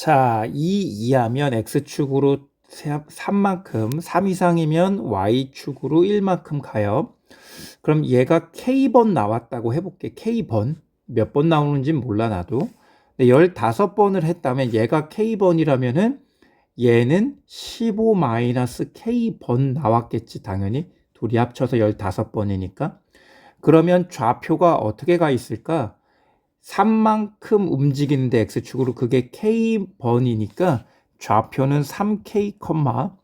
자, 2 이하면 x축으로 3만큼, 3 이상이면 y축으로 1만큼 가요. 그럼 얘가 k번 나왔다고 해볼게. k번. 몇 번 나오는지 몰라 나도. 근데 15번을 했다면 얘가 k번이라면은 얘는 15-k번 나왔겠지 당연히. 둘이 합쳐서 15번이니까. 그러면 좌표가 어떻게 가 있을까? 3만큼 움직이는데 x축으로 그게 k번이니까 좌표는 3k,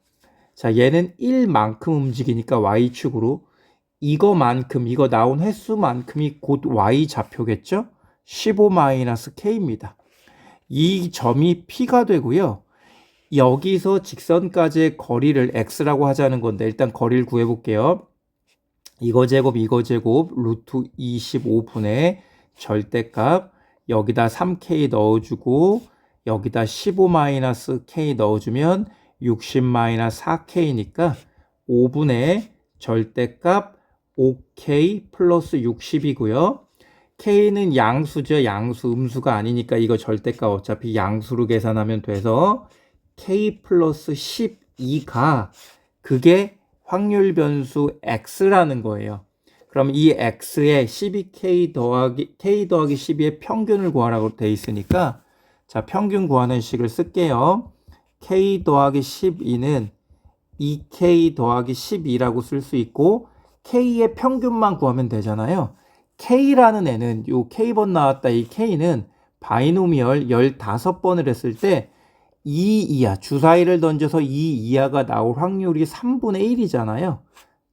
자 얘는 1만큼 움직이니까 y축으로 이거만큼 이거 나온 횟수만큼이 곧 y 좌표겠죠? 15-k입니다. 이 점이 p가 되고요. 여기서 직선까지의 거리를 x라고 하자는 건데 일단 거리를 구해 볼게요. 이거 제곱 이거 제곱 루트 25분의 절대값 여기다 3k 넣어주고 여기다 15-k 넣어주면 60-4k니까 5분의 절대값 5k 플러스 60이고요. k는 양수죠. 양수 음수가 아니니까 이거 절대값 어차피 양수로 계산하면 돼서 k 플러스 12가 그게 확률 변수 x라는 거예요. 그럼 이 x에 12k 더하기 k 더하기 12의 평균을 구하라고 돼 있으니까 자 평균 구하는 식을 쓸게요. k 더하기 12는 2k 더하기 12라고 쓸 수 있고 k의 평균만 구하면 되잖아요. k라는 애는 요 k번 나왔다 이 k는 바이노미얼 15번을 했을 때 2 이하 주사위를 던져서 2 이하가 나올 확률이 3분의 1이잖아요.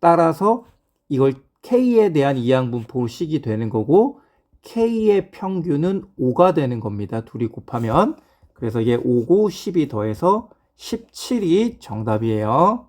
따라서 이걸 k에 대한 이항분포식이 되는 거고 k의 평균은 5가 되는 겁니다. 둘이 곱하면 그래서 이게 5고 10이 더해서 17이 정답이에요.